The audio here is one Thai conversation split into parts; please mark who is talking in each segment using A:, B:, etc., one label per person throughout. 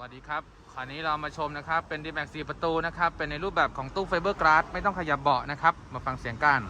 A: วัสดีครับคราวนี้เรามาชมนะครับเป็นดีแบ็กซีประตูนะครับ เป็นในรูปแบบของตู้ไฟเบอร์กราสไม่ต้องขยับเบาะนะครับ มาฟังเสียงกัน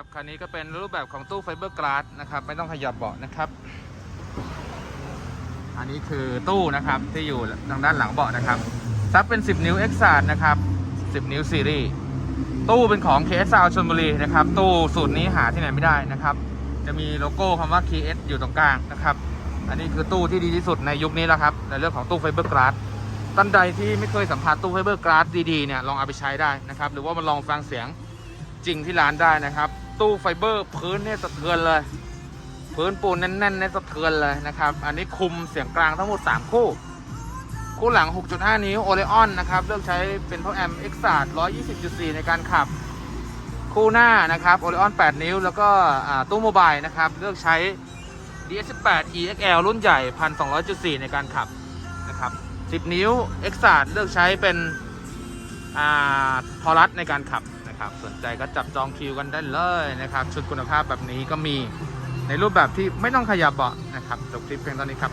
B: นะ
C: ครั
B: บค
A: ราวนี้ก็เป็นรูปแบบของตู้ไฟเบอร์กราสนะครับไม่ต้องขยับเบาะนะครับ อันนี้คือตู้นะครับที่อยู่ทางด้านหลังเบาะนะครับซับเป็น 10 นิ้ว X 3นะครับ 10 นิ้วซีรีส์ตู้เป็นของ KS s o u n d ชลบุรีนะครับ ตู้สูตรนี้หาที่ไหนไม่ได้นะครับ จะมีโลโก้คำว่า KS อยู่ตรงกลางนะครับ อันนี้คือตู้ที่ดีที่สุดในยุคนี้แล้วครับ ในเรื่องของตู้ไฟเบอร์กราสท่านใดที่ไม่เคยสัมผัสตู้ไฟเบอร์กราสดีๆเนี่ยลองเอาไปใช้ได้นะครับ หรือว่ามาลองฟังเสียง จริงที่ร้านได้นะครับ ตู้ไฟเบอร์พื้นเนี่ยสะเทือนเลย พื้นปูนแน่นๆเนี่ยสะเทือนเลยนะครับ อันนี้คุมเสียงกลางทั้งหมด 3 คู่ คู่หลัง 6.5 นิ้วโอเลออนนะครับเลือกใช้เป็นพ่อแอม X 3 120.4 ในการขับ คู่หน้านะครับโอเลออน 8 นิ้ว แล้วก็ตู้โมบายนะครับเลือกใช้ DS18 EXL รุ่นใหญ่ 1,200.4 ในการขับนะครับ 10 นิ้ว X 3เลือกใช้เป็นอทอรัสในการขับ นะครับ สนใจก็จับจองคิวกันได้เลยนะครับ ชุดคุณภาพแบบนี้ก็มีในรูปแบบที่ไม่ต้องขยับเบาะนะครับจบคลิปเพียงเท่านี้ครับ